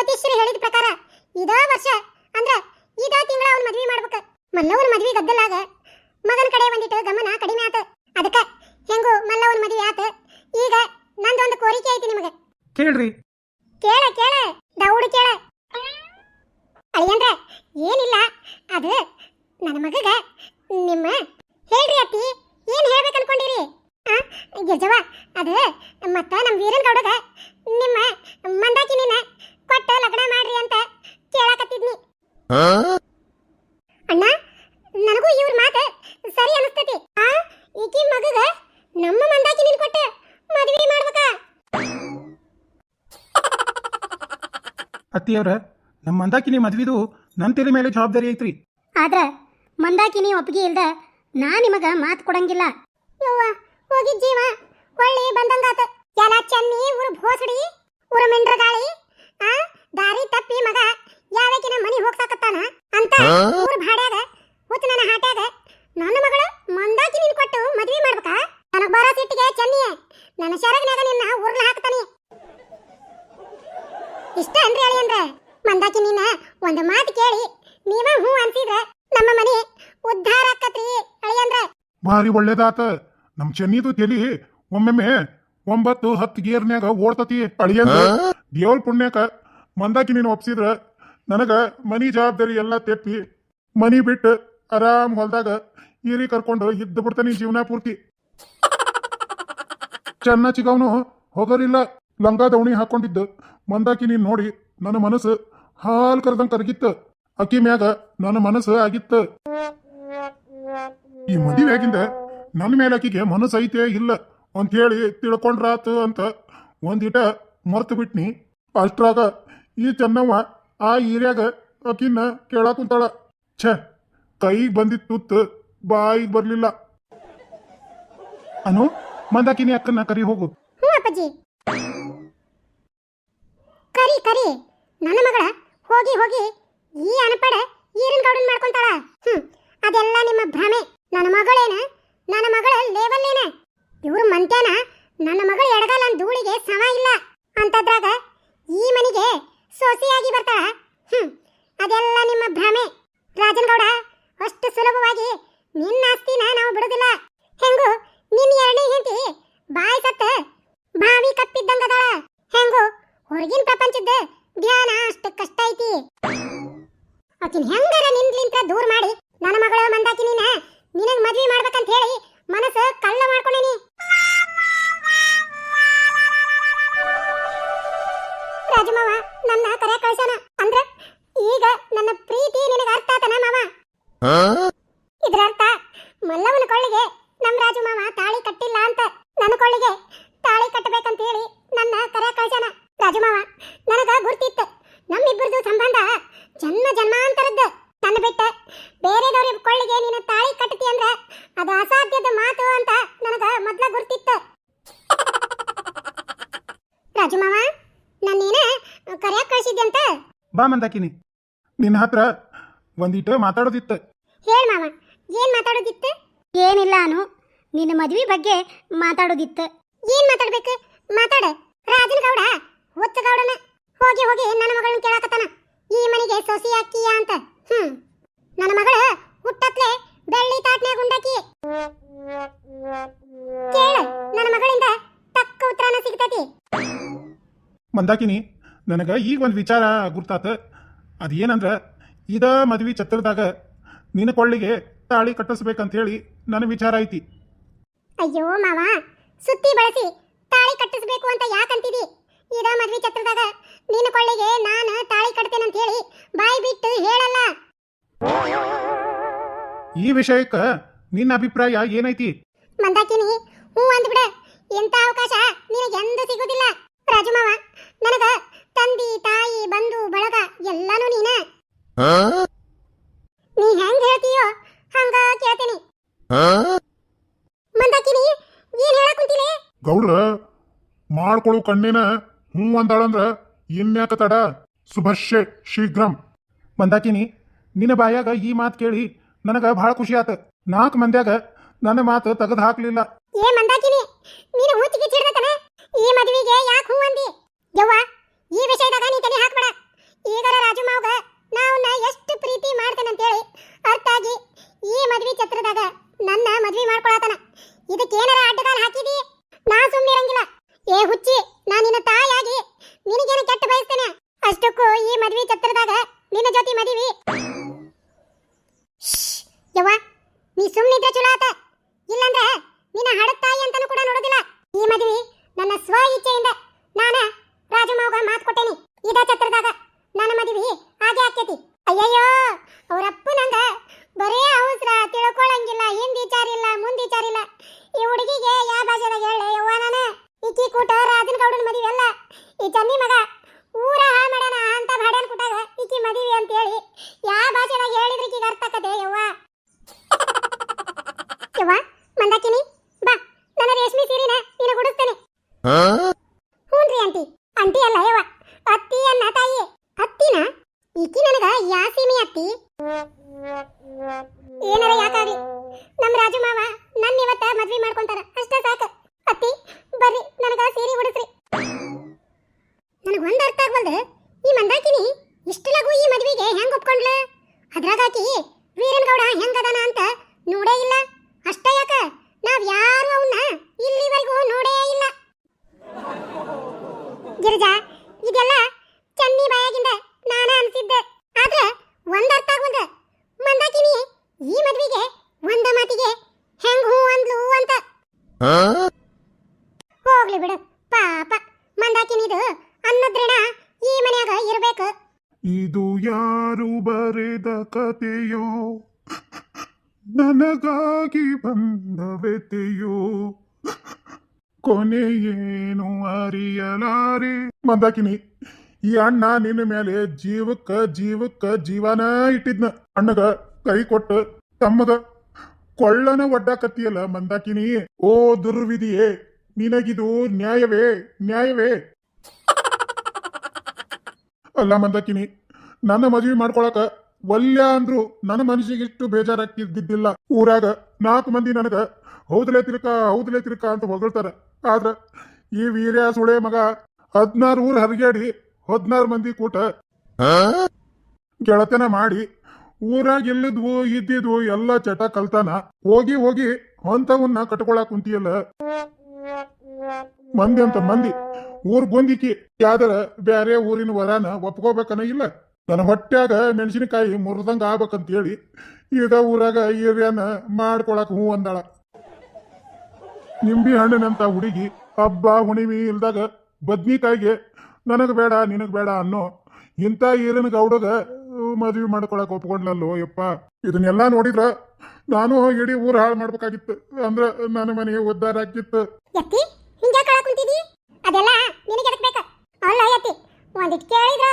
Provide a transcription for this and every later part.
ಜ್ಯೋತಿಷ್ಯರು ಹೇಳಿದ ಪ್ರಕಾರ ಇದ ವರ್ಷ ಅಂದ್ರ ಇದಾ ತಿಂಗಳ ಅವ್ನ ಮದ್ವಿ ಮಾಡ್ಬೇಕ. ಮಲ್ಲವನ ಮದ್ವಿ ಗದ್ದಲಾಗ ಮಗನ ಕಡೆ ಒಂದಿಟ್ಟು ಗಮನ ಕಡಿಮೆ ಆತ. ಅದಕ್ಕ ಹೆಂಗು ಮಲ್ಲವನ ಮದ್ವಿ ಆತ. ಈಗ ನಂದೊಂದು ಕೋರಿಕೆ ಐತಿ ನಿಮಗೆ. ಕೇಳ್ರಿ. ಕೇಳ ಕೇಳ ದೌಡು ಕೇಳ. ಅಳಿಯಂದ್ರ ಏನಿಲ್ಲ ಅದು ನನ್ನ ಮಗಗ ನಿಮ್ಮ ಹೇಳ್ರಿ ಅತ್ತಿ ಏನ್ ಹೇಳ್ಬೇಕು ಅನ್ಕೊಂಡಿರಿ? ಆ ಗಿರ್ಜವ್ವ ಅದು ಮತ್ತ ನಮ್ಮ ವೀರನ್ ಗೌಡಗ ನಿಮ್ಮ ಮಂದಾಕಿನಿನ ಕೊಟ್ಟ ಲಗ್ನ ಮಾಡ್ರಿ ಅಂತ ಕೇಳಾಕತ್ತಿದ್ನಿ. ಅಣ್ಣ ನನಗೂ ಇವ್ರ ಮಾತು ಸರಿ ಅನಿಸ್ತತಿ. ಆ ಈಕಿ ಮಗಗ ನಮ್ಮ ಮಂದಾಕಿ ನೀನ್ ಕೊಟ್ಟ ಮದುವೆ ಮಾಡ್ಬೇಕಾ? ಅತ್ತಿಯವ್ರ ನಮ್ಮ ಮಂದಾಕಿನಿ ಮದ್ವಿದು ನನ್ನ ತಲೆ ಮೇಲೆ ಜವಾಬ್ದಾರಿ ಐತ್ರಿ. ಆದ್ರ ಮಂದಾಕಿನಿ ಒಪ್ಪಿಗೆ ಇಲ್ದ ನಾ ನಿಮಗ ಮಾತು ಕೊಡಂಗಿಲ್ಲ. ಯವ್ವ ಹೋಗಿದ್ ಜೀವ ಹೊಳ್ಳಿ ಬಂದಂಗಾತ. ಎಲ್ಲ ಚೆನ್ನಿ ಊರ ಭೋಸಡಿ ಊರ ಮಿಂಡ್ರ ಗಾಳಿ ಆ? ದಾರಿ ತಪ್ಪಿ ಮಗ ಯಾವಕಿನ ಮನಿ ಹೋಗ್ಸಾಕತ್ತಾನ? ಅಂತ ಊರ ಭಾಡ್ಯಾಗ ಹುತ್ತ ನನ್ನ ಹಾಟ್ಯಾಗ ನನ್ನ ಮಗಳು ಮಂದಾಕಿ ಮಂದಾಕಿನಿ ಕೊಟ್ಟು ಮದ್ವೆ ಮಾಡ್ಬೇಕಾ? ನನಗೆ ಬರೋ ಸಿಟ್ಟಿಗೆ ಚೆನ್ನಿ ನನ್ನ ಶರಗ್ನಾಗ ನಿನ್ನ ಉರ್ಲ ಹಾಕ್ತಾನೆ. ಇಷ್ಟ ಅನ್ರಿ ಅಳಿ ಮಂದಾಕಿ ನೀನ ಒಂದು ಮಾತು ಕೇಳಿ ನೀವ ಹ್ಞೂ ಅಂತಿದ್ರೆ ನಮ್ಮ ಮನೆ ಉದ್ಧಾರ ಆಕತ್ರಿ ಅಳಿಯಂದ್ರೆ ಭಾರಿ ಒಳ್ಳೇದಾತ. ನಮ್ಮ ಚೆನ್ನಿದು ತಲಿ ಒಮ್ಮೆಮ್ಮೆ ಒಂಬತ್ತು ಹತ್ತು ಗೇರ್ನ್ಯಾಗ ಓಡ್ತತಿ ಅಳಿಯ ದೇವಲ್ ಪುಣ್ಯಕ ಮಂದಾಕಿ ನೀನು ಒಪ್ಸಿದ್ರ ನನಗ ಮನಿ ಜವಾಬ್ದಾರಿ ಎಲ್ಲ ತೆಪ್ಪಿ ಮನಿ ಬಿಟ್ಟು ಆರಾಮ್ ಹೊಲ್ದಾಗ ಈರಿ ಕರ್ಕೊಂಡು ಇದ್ದು ಬಿಡ್ತಾನೆ ಜೀವನ ಪೂರ್ತಿ. ಚೆನ್ನ ಚಿಗವನು ಹೋಗರಿಲ್ಲ ಲಂಗ ದವಣಿ ಹಾಕೊಂಡಿದ್ದು. ಮಂದಾಕಿ ನೀನ್ ನೋಡಿ ನನ್ನ ಮನಸ್ಸು ಹಾಲ್ ಕರ್ದಂಗ್ ಕರಗಿತ್ತು. ಅಕ್ಕಿ ಮ್ಯಾಗ ನನ್ನ ಮನಸ್ಸು ಆಗಿತ್ತು. ಈ ಮದುವೆಯಾಗಿಂದ ನನ್ನ ಮೇಲೆ ಆಕಿಗೆ ಮನಸ್ಸು ಐತೆ ಇಲ್ಲ. ಅಂತ ಹೇಳಿ ತಿಳ್ಕೊಂಡ್ರಾತು ಅಂತ ಒಂದಿಟ ಮರ್ತು ಬಿಟ್ನಿ. ಅಷ್ಟ್ರಾಗ ಈ ಚೆನ್ನವ್ವ ಆ ಈರ್ಯಾಗ ಆಕಿನ್ನ ಕೇಳಾಕ ಕುಂತಾಳ. ಛ, ಕೈಗೆ ಬಂದಿ ತುತ್ತು ಬಾಯಿಗೆ ಬರಲಿಲ್ಲ. ಅನು, ಮಂದಾಕಿನಿ ಅಕ್ಕನ ಕರಿ ಹೋಗು. ಅಪ್ಪಾಜಿ. ಕರಿ ಕರಿ. ನನ್ನ ಮಗಳ ಹೋಗಿ ಹೋಗಿ ಈ ಅನಪಡ ಈರಿನ ಗೌಡನ್ ಮಾಡ್ಕೊಂತಾಳ. ಹ್ಮ್, ಅದೆಲ್ಲ ನಿಮ್ಮ ಭ್ರಮೆ. ನನ್ನ ಮಗಳೇನ? ನನ್ನ ಮಗಳ ಲೇವಲ್ಲೇನ ಇವ್ರು ಮಂತ್ಯಾನ? ನನ್ನ ಮಗಳ ಎಡಗಾಲ ಧೂಳಿಗೆ ಸಮ ಇಲ್ಲ. ಅಂತದ್ರಾಗ ಈ ಮನೆಗೆ ಸೊಸೆಯಾಗಿ ಬರ್ತಾಳ. ಹ್ಮ್, ಅದೆಲ್ಲ ನಿಮ್ಮ ಭ್ರಮೆ. ರಾಜನಗೌಡ, ಅಷ್ಟು ಸುಲಭವಾಗಿ ನಿನ್ನ ಆಸ್ತಿನ ನಾವು ಬಿಡುದಿಲ್ಲ. ಹೆಂಗು ನಿನ್ನ ಎರಡನೇ ಹೆಂಡತಿ ಬಾಯಿ ಸತ್ತ ಬಾವಿ ಕಪ್ಪಿದ್ದಂಗದಾಳ ಹೆಂಗು, ಹೊರಗಿನ ಪ್ರಪಂಚದ ಧ್ಯಾನ ಅಷ್ಟು ಕಷ್ಟ ಐತಿ. ಆಕಿನ ಹೆಂಗಾರ ನಿನ್ಲಿಂತ ದೂರ ಮಾಡಿ ನನ್ನ ಮಗಳ ಮಂದಾಕಿ ನಿನಗ್ ಬಾ ಮಂದಾಕಿನಿ. ನಿನ್ನ ಹತ್ರ ಒಂದಿಟ ಮಾತಾಡೋದಿತ್ತು. ಹೇಳ್ ಮಾವ ಏನ್ ಮಾತಾಡೋದಿತ್ತು? ಏನಿಲ್ಲ ಅನು ನಿನ್ನ ಮದ್ವಿ ಬಗ್ಗೆ ಮಾತಾಡೋದಿತ್ತು. ಏನ್ ಮಾತಾಡ್ಬೇಕು? ಮಾತಾಡ. ರಾಜನ ಗೌಡ ಹೊಚ್ಚ ಗೌಡನ. ಹೋಗಿ ಹೋಗಿ ನನ್ನ ಮಗಳನ್ನ ಕೇಳಾಕತ್ತಾನ. ಈ ಮನೆಗೆ ಸೊಸಿ ಅಕ್ಕಿಯ ಅಂತ. ಹ್ಮ್. ನನ್ನ ಮಗಳು ಹುಟ್ಟತ್ಲೆ ಬೆಳ್ಳಿ ತಾಟ್ನ್ಯಾಗ ಉಂಡಾಕಿ. ಕೇಳ ನನ್ನ ಮಗಳಿಂದ ತಕ್ಕ ಉತ್ತರನ ಸಿಗ್ತತಿ. ಮಂದಾಕಿನಿ ನನಗೆ ಈಗ ಒಂದು ವಿಚಾರ ಗುರ್ತಾತ. ಏನಂದ್ರೆ ಇದ ಮದ್ವೆ ಛತ್ರದಾಗ ನಿನ್ನ ಕೊಳ್ಳಿಗೆ ತಾಳಿ ಕಟ್ಟಿಸ್ಬೇಕಂತೇಳಿ ನನ್ನ ವಿಚಾರ ಐತಿ. ಅಯ್ಯೋ ಮಾವ ಸುತ್ತಿ ಬಳಸಿ ತಾಳಿ ಕಟ್ಟಿಸ್ಬೇಕು ಅಂತ ಯಾಕಂತಿದಿ? ಇದ ಮದುವೆ ಛತ್ರದಾಗ ನಿನ್ನ ಕೊಳ್ಳಿಗೆ ನಾನು ತಾಳಿ ಕಟ್ತೇನಂತ ಹೇಳಿ ಬಾಯಿ ಬಿಟ್ಟು ಹೇಳಲ್ಲ. ಈ ವಿಷಯಕ್ಕೆ ನಿನ್ನ ಅಭಿಪ್ರಾಯ ಏನೈತಿ ಮಂದಾಕಿನಿ ಹ್ಞೂ ಅಂದ್ಬಿಡ ಎಂತ ಅವಕಾಶ ನಿನಗೆ ಎಂದು ಸಿಗುದಿಲ್ಲ ರಾಜು ಮಾವ ನನಗ ತಂದಿ ತಾಯಿ ಬಂಧು ಬಳಗ ಎಲ್ಲಾನು ನೀನ? ನೀ ಹೆಂಗ್ ಹೇಳ್ತೀಯೋ ಹಂಗ ಕೇಳ್ತೀನಿ. ಮಂದಾಕಿನಿ ಏನ್ ಹೇಳಕ್ ಕುಂತಿಲೆ? ಗೌಡ್ರ ಮಾಡ್ಕೊಳ್ಳೋ ಕಣ್ಣಿನ ಹ್ಞೂ ಅಂದಾಳಂದ್ರ ಇನ್ಯಾಕ ತಡ? ಶುಭಶ್ಯ ಶೀಘ್ರಂ. ಮಂದಾಕಿನಿ ನಿನ್ನ ಬಾಯಾಗ ಈ ಮಾತು ಕೇಳಿ ನನಗ ಬಹಳ ಖುಷಿ ಆತ. ನಾಲ್ಕು ಮಂದ್ಯಾಗ ನನ್ನ ಮಾತು ತೆಗೆದು ಹಾಕ್ಲಿಲ್ಲ. ಏ ಮಂದಾಕಿನಿ ನೀನು ಹೂತಿಗೆ ಚಿಡ್ದತನ? ಈ ಮದುವೆಗೆ ಯಾಕೆ ಹೂ ಅಂದಿ? ಯವ್ವ ಈ ವಿಷಯದಾಗ ನೀ ತಲೆ ಹಾಕ್ಬೇಡ. ಈಗರ ರಾಜು ಮಾವಗ ನಾವನ್ನ ಎಷ್ಟು ಪ್ರೀತಿ ಮಾಡ್ತೇನಂತೇಳಿ ಅರ್ಥ ಆಗಿ ಈ ಮದ್ವಿ ಛತ್ರದಾಗ ನನ್ನ ಮದ್ವಿ ಮಾಡ್ಕೊಳತನ. ಇದಕ್ಕೇನಾರ ಅಡ್ಡಗಾಲ ಹಾಕಿದಿ ನಾ ಸುಮ್ಮನೆ ಇರಂಗಿಲ್ಲ ಏ ಹುಚ್ಚಿ ನಾ ನಿನ್ನ ತಾಯಾಗಿ ನಿನಗೇನು ಕೆಟ್ಟ ಬಯಸ್ತೇನೆ ಅಷ್ಟಕ್ಕೂ ಈ ಮದ್ವಿ ಛತ್ರದಾಗ ನಿನ್ನ ಜೊತೆ ಮದುವೆ ಯವ್ವ ನೀ ಸುಮ್ಮನಿದ್ರೆ ಚಲೋ ಆತ ಇಲ್ಲಂದ್ರೆ ನಿನ್ನ ಹಡದ ತಾಯಿ ಅಂತಾನು ಕೂಡ ನೋಡೋದಿಲ್ಲ ಈ ಮದುವೆ ನನ್ನ ಸ್ವ ಇಚ್ಛೆಯಿಂದ ನಾನ ರಾಜು ಮಾವಗ ಮಾತು ಕೊಟ್ಟೇನಿ ಇದ ಛತ್ರದಾಗ ನನ್ನ ಮದುವೆ ಹಾಗೆ ಆಕೇತಿ ಅಯ್ಯಯ್ಯೋ ಅವರಪ್ಪ ನಂಗ ಬರೇ ಅವಸರ ತಿಳ್ಕೊಳಂಗಿಲ್ಲ ಹಿಂದ್ ವಿಚಾರ ಇಲ್ಲ ಮುಂದ್ ವಿಚಾರ ಇಲ್ಲ ಈ ಹುಡುಗಿಗೆ ಯಾವ ಭಾಷೆದಾಗ ಹೇಳ ಯವ್ವ ನಾನು? ಇಕ್ಕಿ ಕೂಟ ರಾಜನ ಗೌಡನ ಮದುವೆ ಅಲ್ಲ. ಈ ಚನ್ನಿ ಮಗ ಊರ ಹಾ ಮಾಡನ ಅಂತ ಭಾಡ್ಯಾನ್ ಕೂಟಾಗ ಈಕಿ ಮದುವೆ ಅಂತ ಹೇಳಿ ಯಾವ ಭಾಷೆದಾಗ ಹೇಳಿದ್ರೆ ಈಕಿಗೆ ಅರ್ಥ ಆಕತೆ ಯವ್ವ. ಯವ್ವ ಮಂದಾಕಿನಿ ಬಾ. ನನ್ನ ರೇಷ್ಮೆ ಸೀರೆನ ನೀನು ಗುಡಿಸ್ತೇನೆ ರೀ ಆಂಟಿ. ಆಂಟಿ ಅಲ್ಲ ಯವ್ವ. ಅತ್ತಿ ಅನ್ನ ತಾಯಿ. ಅತ್ತಿನ? ಈಕಿ ನನಗ ಯಾ ಸೀಮೆ ಅತ್ತಿ. ಏನಾರ ಯಾಕಾಗ್ಲಿ? ನಮ್ ರಾಜು ಮಾವ ನನ್ನ ಇವತ್ತ ಮದ್ವಿ ಮಾಡ್ಕೊಂತಾರ. ಅಷ್ಟೇ ಸಾಕ ಅತ್ತಿ ಬರ್ರಿ ನನಗ ಸೀರೆ ಉಡಿಸ್ರಿ ನನಗ ಒಂದ್ ಅರ್ಥ ಆಗ್ವಲ್ದು ಈ ಮಂದಾಕಿನಿ ಇಷ್ಟು ಲಘು ಈ ಮದ್ವಿಗೆ ಹೆಂಗ್ ಒಪ್ಕೊಂಡ್ಲ ಅದ್ರಾಗಾಕಿ ವೀರನ್ ಗೌಡ ಹೆಂಗದಾನ ಅಂತ ನೋಡೇ ಇಲ್ಲ ಅಷ್ಟ ಯಾಕ ನಾವ್ ಯಾರು ಅವನ್ನ ಇಲ್ಲಿವರೆಗೂ ನೋಡೇ ಇಲ್ಲ ಗಿರಿಜಾ ಇದೆಲ್ಲ ಚನ್ನಿ ಬಾಯಾಗಿಂದ ನಾನ ಅನ್ಸಿದ್ದೆ ಆದ್ರೆ ಒಂದ್ ಅರ್ಥ ಆಗ್ವಲ್ದು ಮಂದಾಕಿನಿ ಈ ಮದ್ವಿಗೆ ಒಂದ ಮಾತಿಗೆ ಹೆಂಗ್ ಹೂ ಅಂದ್ಲು ಅಂತ ಹೋಗ್ಲಿ ಬಿಡು. ಪಾಪ. ಮಂದಾಕಿನಿದು ಅನ್ನದ್ರಣ ಈ ಮನ್ಯಾಗ ಇರ್ಬೇಕು. ಇದು ಯಾರು ಬರೆದ ಕತೆಯೋ? ನನಗಾಗಿ ಬಂದವೆತೆಯೋ ಕೊನೆಯೇನು ಅರಿಯಲಾರೆ? ಮಂದಾಕಿನಿ, ಈ ಅಣ್ಣ ನಿನ್ನ ಮೇಲೆ ಜೀವಕ್ಕ ಜೀವಕ್ಕ ಜೀವನ ಇಟ್ಟಿದ್ನ. ಅಣ್ಣಗ ಕೈ ಕೊಟ್ಟು ತಮ್ಮಗ ಕೊಳ್ಳನ ಒಡ್ಡಾಕತ್ತಿಯಲ್ಲ ಮಂದಾಕಿನಿ? ಓ ದುರ್ವಿಧಿಯೇ ನಿನಗಿದು ನ್ಯಾಯವೇ ನ್ಯಾಯವೇ? ಅಲ್ಲ ಮಂದಾಕಿನಿ ನನ್ನ ಮದುವೆ ಮಾಡ್ಕೊಳಕ ಒಲ್ಯ ಅಂದ್ರು ನನ್ನ ಮನಸ್ಸಿಗೆ ಇಷ್ಟು ಬೇಜಾರಾಗ್ತಿದ್ದಿದ್ದಿಲ್ಲ. ಊರಾಗ ನಾಲ್ಕು ಮಂದಿ ನನಗ ಹೌದಲೇ ತಿರ್ಕ ಹೌದಲೇ ತಿರ್ಕ ಅಂತ ಹೊಗಳ್ತಾರ. ಆದ್ರ ಈ ವೀರ್ಯ ಸುಳೆ ಮಗ ಹದ್ನಾರು ಊರ್ ಹರಿಗೇಡಿ ಹದ್ನಾರು ಮಂದಿ ಕೂಟ ಗೆಳತನ ಮಾಡಿ ಊರಾಗ ಇಲ್ಲದ್ವು ಇದ್ದಿದ್ವು ಎಲ್ಲ ಚಟ ಕಲ್ತಾನ. ಹೋಗಿ ಹೋಗಿ ಅಂತವನ್ನ ಕಟ್ಕೊಳಕ್ ಕುಂತಿಯಲ್ಲ. ಮಂದಿ ಅಂತ ಮಂದಿ. ಊರ್ ಗೊಂದಿಕಿ. ಯಾವ್ದಾರ ಬ್ಯಾರೆ ಊರಿನ ವರಾನ ಒಪ್ಕೋಬೇಕನ ಇಲ್ಲ? ನನ್ನ ಹೊಟ್ಯಾಗ ಮೆಣಸಿನಕಾಯಿ ಮುರಿದಂಗ ಆಗ್ಬೇಕಂತ ಹೇಳಿ ಈಗ ಊರಾಗ ಏರಿಯಾನ ಮಾಡ್ಕೊಳಕ್ ಹೂ ಅಂದಾಳ. ನಿಂಬಿ ಹಣ್ಣಿನಂತ ಹುಡುಗಿ ಹಬ್ಬ ಹುಣಿಮಿ ಇಲ್ದಾಗ ಬದ್ನಿಕಾಯಿಗೆ ನನಗೆ ಬೇಡ, ನಿನಗೆ ಬೇಡ ಅನ್ನೋ ಇಂಥ ಈರಿನ ಗೌಡಗ ಮದ್ವಿ ಮಾಡ್ಕೊಳಕ್ ಒಪ್ಕೊಂಡ್ಲಲ್ಲೋ, ಯಪ್ಪ? ಇದನ್ನೆಲ್ಲ ನೋಡಿದ್ರ ನಾನು ಇಡೀ ಊರ್ ಹಾಳು ಮಾಡ್ಬೇಕಾಗಿತ್ತು. ಅಂದ್ರ ನನ್ನ ಮನೆಗೆ ಉದ್ದಾರ ಆಗಿತ್ತು. ಹಿಂಗೆ ಅದೆಲ್ಲ ನಿನಗೆ ಅದಕ್ಕೆ ಬೇಕಾ? ಅಲ್ಲ ಯತ್ತಿ ಒಂದಿಟ್ ಕೇಳಿದ್ರ?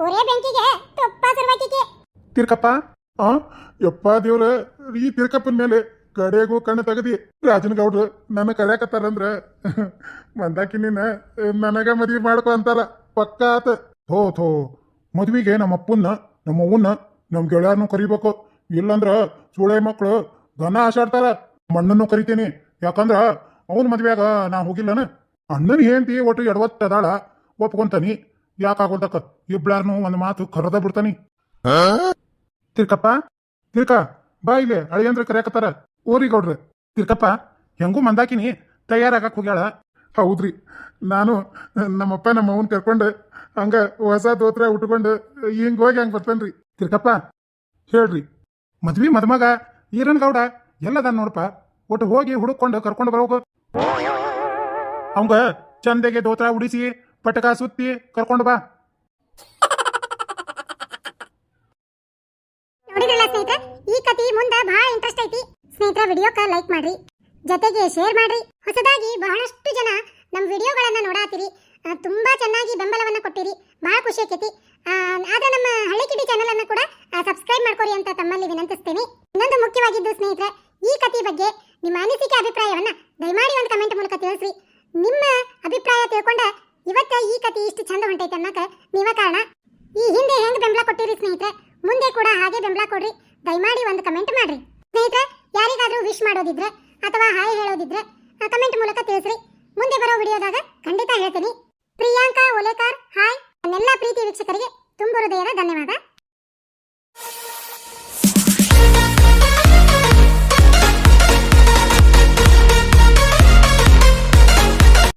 ಊರೇ ಬೆಂಕಿಗೆ, ತುಪ್ಪ ಸುರ್ವಾಕಿಗೆ. ತಿರ್ಕಪ್ಪ. ಆ? ಯಪ್ಪ ದೇವ್ರ, ಈ ತಿರ್ಕಪ್ಪನ ಮೇಲೆ ಕಡೆಗೂ ಕಣ್ಣು ತೆಗದಿ. ರಾಜನಗೌಡ್ರು ನನ್ನ ಕರ್ಯಾಕತ್ತಾರಂದ್ರ ಮಂದಾಕಿನಿನ ನನಗ ಮದ್ವಿ ಮಾಡ್ಕೊ ಅಂತಾರ ಪಕ್ಕ ಆತ ಥೋ ಥೋ. ಮದ್ವಿಗೆ ನಮ್ಮ ಅಪ್ಪನ್ನ, ನಮ್ಮ ಅವ್ವನ್ನ, ನಮ್ಮ ಗೆಳೆಯರ್ನು ಕರಿಬೇಕು. ಇಲ್ಲಂದ್ರ ಸುಳೆ ಮಕ್ಕಳು ಘನ ಆಶಾಡ್ತಾರ ಮಣ್ಣನ್ನು ಕರಿತೀನಿ. ಯಾಕಂದ್ರ ಅವನ ಮದ್ವೆಯಾಗ ನಾ ಹೋಗಿಲ್ಲನ. ಅಣ್ಣನ ಹೆಂಡತಿ ಒಟ್ಟು ಎಡವತ್ತದಾಳ, ಒಪ್ಕೊಂತಾನಿ. ಯಾಕಾಗೋದಕ್ಕ ಇಬ್ಳಾರ್ನು ಒಂದು ಮಾತು ಕರೆದ ಬಿಡ್ತಾನಿ. ತಿರ್ಕಪ್ಪ ತಿರ್ಕ ಬಾ ಇಲ್ಲಿ ಅಳಿಯಂದ್ರ ಕರೆಯಕತ್ತಾರ. ಊರಿಗೌಡ್ರ ತಿರ್ಕಪ್ಪ ಹೆಂಗೂ ಮಂದಾಕಿನಿ ತಯಾರಾಗಕ್ ಹೋಗ್ಯಾಳ. ಹೌದ್ರಿ. ನಾನು ನಮ್ಮಪ್ಪ ನಮ್ಮ ಅವನ್ ಕರ್ಕೊಂಡು ಹಂಗ ಹೊಸ ದೋತ್ರ ಉಟ್ಕೊಂಡು ಹಿಂಗ್ ಹೋಗಿ ಹಂಗ ಬರ್ತೇನ್ರಿ. ತಿರ್ಕಪ್ಪ ಹೇಳ್ರಿ. ಮದ್ವಿ ಮದ್ಮಗ ಈರನ್ ಗೌಡ ಎಲ್ಲದ ನೋಡಪ್ಪ. ಒಟ್ಟು ಹೋಗಿ ಹುಡುಕೊಂಡು ಕರ್ಕೊಂಡು ಬರೋಗು ಅವಂಗ ಚಂದಗೆ ದೋತ್ರ ಉಡಿಸಿ ಪಟಕ ಸುತ್ತಿ ಕರ್ಕೊಂಡು ಬಾ. ನೋಡಿದ್ರಲ್ಲ ಸ್ನೇಹಿತರೆ, ಈ ಕತಿ ಮುಂದೆ ಬಹಳ ಇಂಟ್ರೆಸ್ಟ್ ಐತಿ. ಸ್ನೇಹಿತರ ವಿಡಿಯೋಕ ಲೈಕ್ ಮಾಡ್ರಿ. ಜೊತೆಗೆ ಶೇರ್ ಮಾಡ್ರಿ. ಹೊಸದಾಗಿ ಬಹಳಷ್ಟು ಜನ ನಮ್ಮ ವಿಡಿಯೋಗಳನ್ನ ನೋಡಾತಿರಿ. ತುಂಬಾ ಚೆನ್ನಾಗಿ ಬೆಂಬಲವನ್ನ ಕೊಟ್ಟಿರಿ. ಬಹಳ ಖುಷಿ ಆಕೈತಿ. ಆದ್ರೆ ನಮ್ಮ ಹಳ್ಳಿ ಕಿಡಿ ಚಾನಲ್ ಅನ್ನ ಕೂಡ ಸಬ್ಸ್ಕ್ರೈಬ್ ಮಾಡ್ಕೊರಿ ಅಂತ ತಮ್ಮಲ್ಲಿ ವಿನಂತಿಸ್ತೇನೆ ಇನ್ನೊಂದು ಮುಖ್ಯವಾಗಿದ್ದು ಸ್ನೇಹಿತರೆ ಈ ಕತಿ ಬಗ್ಗೆ ನಿಮ್ಮ ಅನಿಸಿಕೆ ಅಭಿಪ್ರಾಯವನ್ನ ದಯಮಾಡಿ ಒಂದು ಕಮೆಂಟ್ ಮೂಲಕ ತಿಳಿಸ್ರಿ ನಿಮ್ಮ ಅಭಿಪ್ರಾಯ ತಿಳ್ಕೊಂಡ ಇವತ್ತ ಈ ಕತಿ ಇಷ್ಟು ಚಂದ ಹೊಂಟೈತೆ ಅನ್ನಕ ನೀವ ಕಾರಣ ಈ ಹಿಂದೆ ಹೆಂಗ್ ಬೆಂಬಲ ಕೊಟ್ಟಿರಿ ಸ್ನೇಹಿತರೆ ಮುಂದೆ ಕೂಡ ಹಾಗೆ ಬೆಂಬಲ ಕೊಡ್ರಿ ದಯಮಾಡಿ ಒಂದು ಕಮೆಂಟ್ ಮಾಡ್ರಿ ಸ್ನೇಹಿತರೆ ಯಾರಿಗಾದ್ರೂ ವಿಶ್ ಮಾಡೋದಿದ್ರೆ ಅಥವಾ ಹಾಯ್ ಹೇಳೋದಿದ್ರೆ ಕಮೆಂಟ್ ಮೂಲಕ ತಿಳಿಸ್ರಿ. ಮುಂದೆ ಬರೋ ವಿಡಿಯೋದಾಗ ಖಂಡಿತ ಹೇಳ್ತೀನಿ. ಪ್ರಿಯಾಂಕಾ ಒಲೆಕಾರ್, ಹಾಯ್. ನನ್ನೆಲ್ಲ ಪ್ರೀತಿ ವೀಕ್ಷಕರಿಗೆ ತುಂಬ ಹೃದಯದ ಧನ್ಯವಾದ.